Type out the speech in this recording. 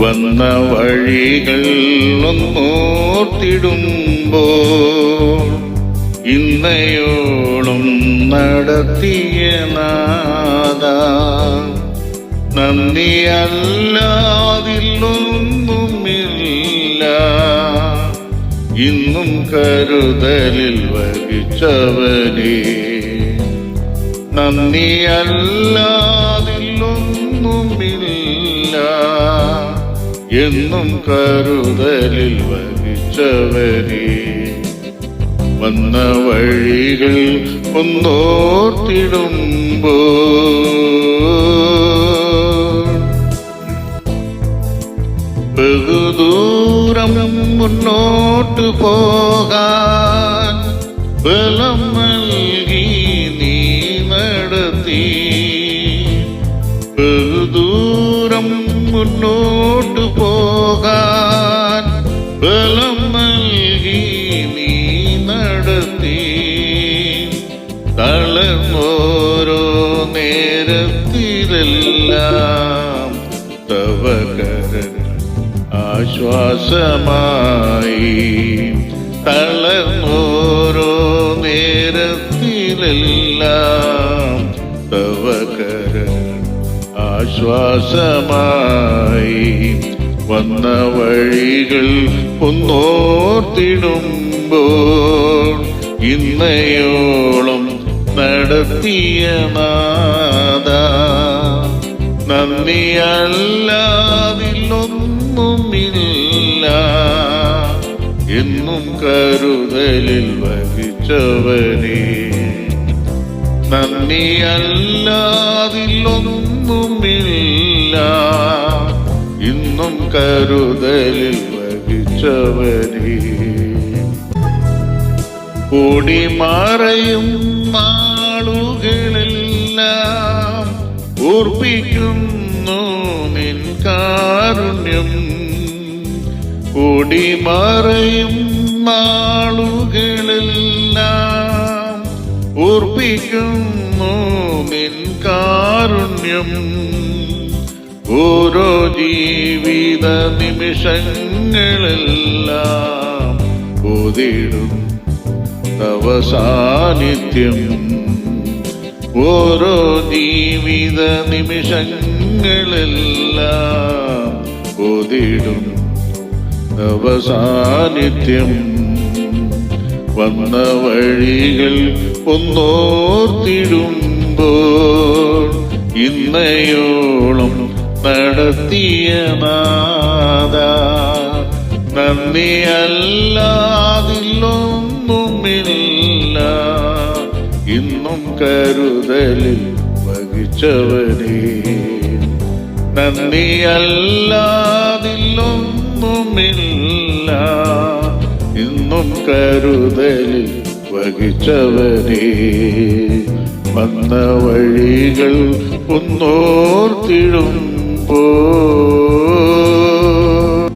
വന്ന വഴികൾ ഒന്നോർത്തിടുമ്പോൾ ഇന്നയോളം നടത്തിയ നാദ നന്ദിയല്ലാതില്ലൊന്നുമില്ല ഇന്നും കരുതലിൽ വഹിച്ചവനെ നന്ദിയല്ലാതില്ലൊന്നുമില്ല എന്നും കരുതലിൽ വഹിച്ചവനെ വന്ന വഴികൾ ഒന്നോർത്തിടുമ്പോ. ബഹുദൂരം മുന്നോട്ട് പോകാൻ ബലം നൽകി നീ നടത്തി. മുന്നോട്ട് പോകാൻ ബലം നൽകി നീ നടത്തി. തളർന്നോരോ നേരത്തിലെല്ലാം തവകരൻ ആശ്വാസമായി. തളർന്നോരോ നേരത്തിലെല്ലാം തവകരൻ ആശ്വാസമായി വന്ന വഴികൾ ഒന്നോർത്തിടുമ്പോൾ ഇന്നയോളം നടത്തിയ നാദ നന്ദിയല്ലാതിലൊന്നുമില്ല. എന്നും കരുതലിൽ വഹിച്ചവനെ. നന്ദിയല്ലാതിലൊന്നുമില്ല ഇന്നും കരുതലിൽ വഹിച്ചവനെ. കൂടി മാറയും നാളുകളെല്ലാം. ഓർപ്പിക്കുന്നു നിൻ കാരുണ്യം. കൂടി മാറയും നാളുകളെല്ലാം. ഓർപ്പിക്കുന്നു നിൻ കാരുണ്യം ഓരോ ജീവിത നിമിഷങ്ങളെല്ലാം ഓതിടും തവ സാന്നിധ്യം ഓരോ ജീവിത നിമിഷങ്ങളെല്ലാം ഓതിടും തവ സാന്നിധ്യം വന്ന വഴികൾ ഒന്നോർത്തിടുമ്പോൾ ഇന്നയോളം നടത്തിയ നാദ നന്ദിയല്ലാതില്ലൊന്നുമില്ല ഇന്നും കരുതലിൽ വഹിച്ചവനെ. നന്ദിയല്ലാതില്ലൊന്നുമില്ല ഇന്നും കരുതലിൽ വഹിച്ചവനെ. വന്ന വഴികൾ ഒന്നോർത്തിടുമ്പോൾ